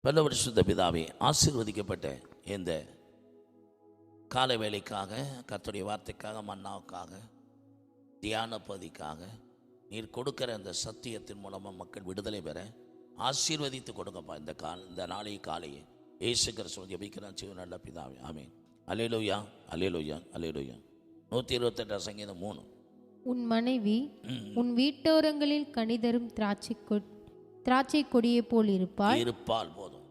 பல வருஷத்த பிதாவே ஆசீர்வதிக்கப்பட்ட இந்த காலை வேலைக்காக கர்த்தருடைய வார்த்தைக்காக மன்னாவுக்காக தியான பகுதிக்காக நீர் கொடுக்கிற அந்த சத்தியத்தின் மூலமாக மக்கள் விடுதலை பெற ஆசீர்வதித்து கொடுங்கப்பா. இந்த கால் இந்த நாளை காலையை ஏசு கிறிஸ்துவ ஜபிக்கிறான் சிவ நல்ல பிதாவே ஆமென். அலேலுயா அலேலுயா அலேலுயா நூற்றி இருபத்தெட்டாம் சங்கீதம் மூணு. உன் மனைவி உன் வீட்டோரங்களில் கனிதரும் திராட்சை கொ- திராட்சை கொடியை போல் இருப்பாள். இருப்பால் போதும்.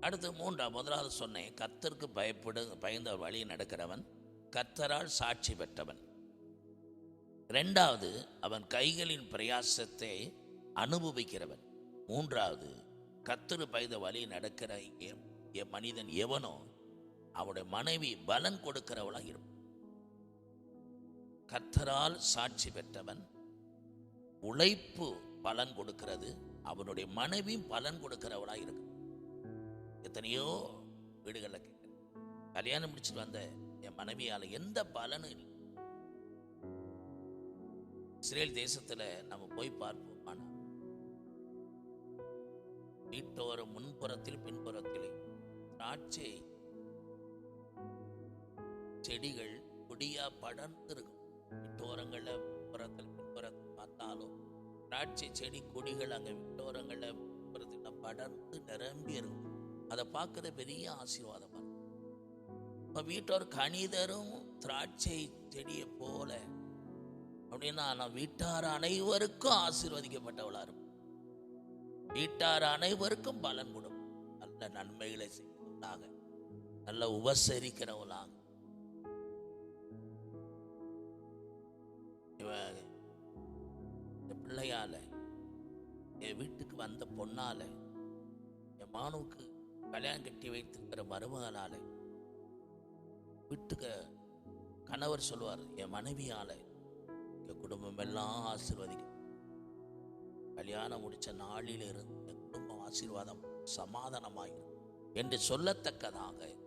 அடுத்து மூன்றாம் முதலாவது சொன்னேன் கத்தருக்கு பயப்படு பயந்த வழி நடக்கிறவன் கத்தரால் சாட்சி பெற்றவன். ரெண்டாவது அவன் கைகளின் பிரயாசத்தை அனுபவிக்கிறவன். மூன்றாவது கத்தரு பயந்த வழி நடக்கிற எ- மனிதன் எவனோ அவனுடைய மனைவி பலன் கொடுக்கிறவளாக இருப்பான் கத்தரால் சாட்சி பெற்றவன் உழைப்பு பலன் கொடுக்கிறது அவனுடைய மனைவியும் பலன் கொடுக்கிறவளா இருக்கு எத்தனையோ வீடுகளில் கேட்குறேன் கல்யாணம் முடிச்சுட்டு வந்த என் மனைவியால் எந்த பலனும் இல்லை. இஸ்ரேல் தேசத்தில் நம்ம போய் பார்ப்போம். ஆனால் வீட்டோர முன்புறத்தில் பின்புறத்திலே திராட்சை செடிகள் கொடியா படர்ந்து இருக்கும். வீட்டோரங்களில் புறத்தில் பின்புறத்தில் பார்த்தாலும் திராட்சை செடி கொடிகள் அங்கே விட்டோரங்களில் பின்புறத்தில் படர்ந்து நிரம்பி இருக்கும் அதை பார்க்கறது பெரிய ஆசீர்வாதமாக இருக்கும் இப்போ வீட்டோர் கணிதரும் திராட்சை செடியை போல. அப்படின்னா நான் வீட்டார் அனைவருக்கும் ஆசீர்வதிக்கப்பட்டவளாக இருக்கும் வீட்டார் அனைவருக்கும் பலன் கொடுக்கும் நல்ல நன்மைகளை செய்வதாக நல்ல உபசரிக்கிறவளாக. இவன் பிள்ளையால என் வீட்டுக்கு வந்த பொண்ணால என் மானுவுக்கு கல்யாணம் கட்டி வைத்திருக்கிற மருமகனால வீட்டுக்கு கணவர் சொல்லுவார் என் மனைவியால என் குடும்பம் எல்லாம் ஆசீர்வதிக்கும். கல்யாணம் முடிச்ச நாளில் இருந்து என் குடும்பம் ஆசீர்வாதம் சமாதானமாயிரும். என்று சொல்லத்தக்கதாக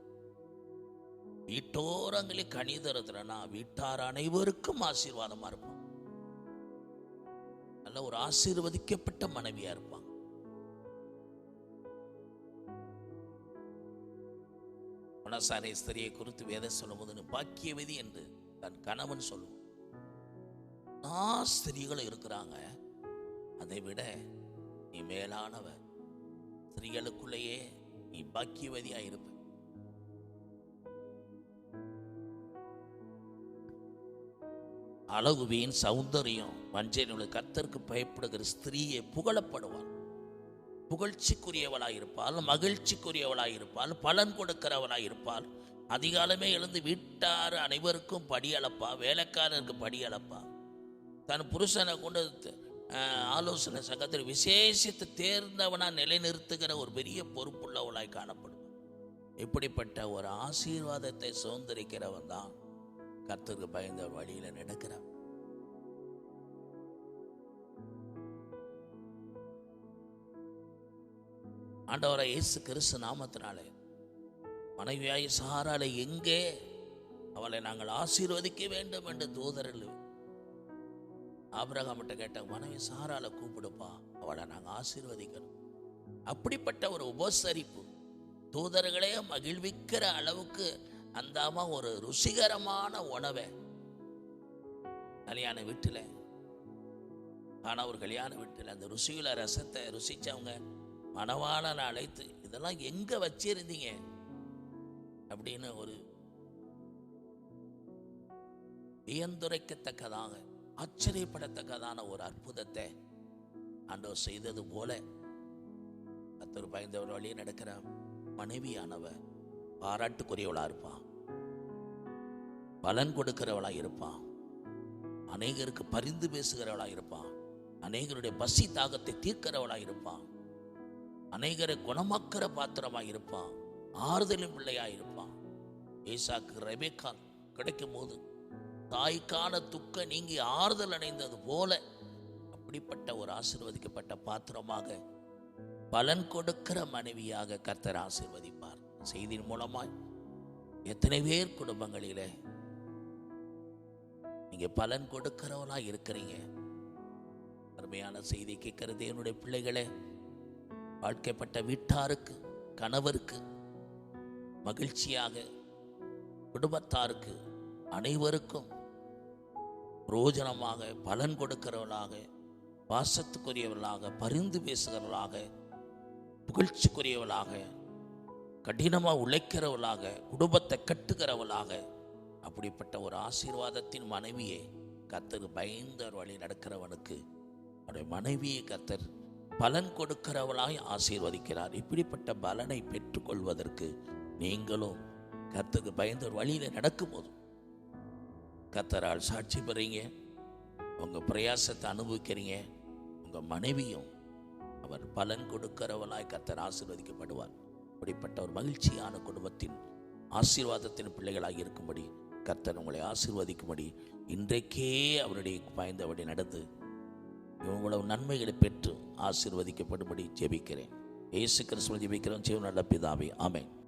வீட்டோரங்களில் கணிதரதுலனா வீட்டார் அனைவருக்கும் ஆசீர்வாதமா இருப்பான் நல்ல ஒரு ஆசீர்வதிக்கப்பட்ட மனைவியா இருப்பாங்க. குணசாரை ஸ்திரியை குறித்து வேதம் சொல்லும்போது நீ பாக்கியவதி என்று தன் கணவன் சொல்லுவோம் நான் ஸ்திரீகள் இருக்கிறாங்க. அதை விட நீ மேலானவ ஸ்திரீகளுக்குள்ளேயே நீ பாக்கியவதியாக இருப்ப. அழகு வீண் சௌந்தரியம் வஞ்சனையுள்ள கத்தருக்கு பயப்படுகிற ஸ்திரீயை புகழப்படுவாள் புகழ்ச்சிக்குரியவளாக இருப்பாள் மகிழ்ச்சிக்குரியவளாக இருப்பாள் பலன் கொடுக்கிறவளாக இருப்பாள் அதிகாலமே எழுந்து வீட்டார் அனைவருக்கும் படி அளப்பா வேலைக்காரருக்கு படியளப்பா தன் புருஷனை கொண்டு ஆலோசனை சங்கத்தில் விசேஷித்து தேர்ந்தவனாக நிலைநிறுத்துகிற ஒரு பெரிய பொறுப்புள்ளவளாய் காணப்படும் இப்படிப்பட்ட ஒரு ஆசீர்வாதத்தை சுதந்திரிக்கிறவன் தான் கர்த்தருக்கு பயந்த வழியில் வழியில நடக்கிறான் ஆண்டவரை இயேசு கிறிஸ்து நாமத்தினாலே மனைவியாய் சாராலை எங்கே அவளை நாங்கள் ஆசீர்வதிக்க வேண்டும் என்று தூதரில் ஆபிரகாமிட்ட கேட்ட மனைவி சாரால கூப்பிடுப்பா அவளை நாங்கள் ஆசீர்வதிக்கணும். அப்படிப்பட்ட ஒரு உபசரிப்பு தூதர்களே மகிழ்விக்கிற அளவுக்கு அந்த அம்மா ஒரு ருசிகரமான உணவை கல்யாண வீட்டில் ஆனால் ஒரு கல்யாண வீட்டில் அந்த ருசியில் ரசத்தை ருசித்தவங்க மணவாளனை அழைத்து இதெல்லாம் எங்கே வச்சிருந்தீங்க? அப்படின்னு ஒரு வியந்துரைக்கத்தக்கதாக ஆச்சரியப்படத்தக்கதான ஒரு அற்புதத்தை ஆண்டவர் செய்தது போல கத்தர் பயந்தவர் வழியே நடக்கிற மனைவியானவ பாராட்டுக்குரியவளாக இருப்பான். பலன் கொடுக்கிறவளாக இருப்பான். அநேகருக்கு பரிந்து பேசுகிறவளாக இருப்பான். அநேகருடைய பசி தாகத்தை தீர்க்கிறவளாக இருப்பான். அநேகரை குணமாக்கிற பாத்திரமாக இருப்பான். ஆறுதலும் பிள்ளையாக இருப்பான். ஏசாக்கு ரெபேக்கால் கிடைக்கும் போது தாய்க்கான துக்க நீங்கி ஆறுதல் அடைந்தது போல அப்படிப்பட்ட ஒரு ஆசீர்வதிக்கப்பட்ட பாத்திரமாக பலன் கொடுக்கிற மனைவியாக கர்த்தர் ஆசீர்வதிப்பார். செய்தியின் மூலமாய் எத்தனை பேர் குடும்பங்களிலே நீங்க பலன் கொடுக்கிறவளா இருக்கிறீங்க. அருமையான செய்தி கேட்கிறது என்னுடைய பிள்ளைகளே. வாழ்க்கைப்பட்ட வீட்டாருக்கு கணவருக்கு மகிழ்ச்சியாக குடும்பத்தாருக்கு அனைவருக்கும் பிரோஜனமாக பலன் கொடுக்கிறவர்களாக பாசத்துக்குரியவர்களாக பரிந்து பேசுகிறவர்களாக புகழ்ச்சிக்குரியவர்களாக கடினமாக உழைக்கிறவர்களாக குடும்பத்தை கட்டுகிறவர்களாக அப்படிப்பட்ட ஒரு ஆசீர்வாதத்தின் மனைவியை கத்தர் பயந்தர் வழி நடக்கிறவனுக்கு அவருடைய மனைவியை கத்தர் பலன் கொடுக்கிறவளாய் ஆசீர்வதிக்கிறார். இப்படிப்பட்ட பலனை பெற்றுக்கொள்வதற்கு நீங்களும் கத்துக்கு பயந்த ஒரு வழியில் நடக்கும்போது கத்தரால் சாட்சி பெறீங்க உங்கள் பிரயாசத்தை அனுபவிக்கிறீங்க உங்கள் மனைவியும் அவர் பலன் கொடுக்கிறவளாய் கத்தர் ஆசீர்வதிக்கப்படுவார். அப்படிப்பட்ட ஒரு மகிழ்ச்சியான குடும்பத்தின் ஆசீர்வாதத்தின் பிள்ளைகளாக இருக்கும்படி கர்த்தர் உங்களை ஆசீர்வதிக்கும்படி இன்றைக்கே அவருடைய பயந்தபடி நடந்து இவ்வளவு நன்மைகளை பெற்று ஆசீர்வதிக்கப்படும்படி ஜெபிக்கிறேன். இயேசு கிறிஸ்துவ ஜெபிக்கிறோம். ஜீவன் நல்ல பிதாவே. ஆமேன்.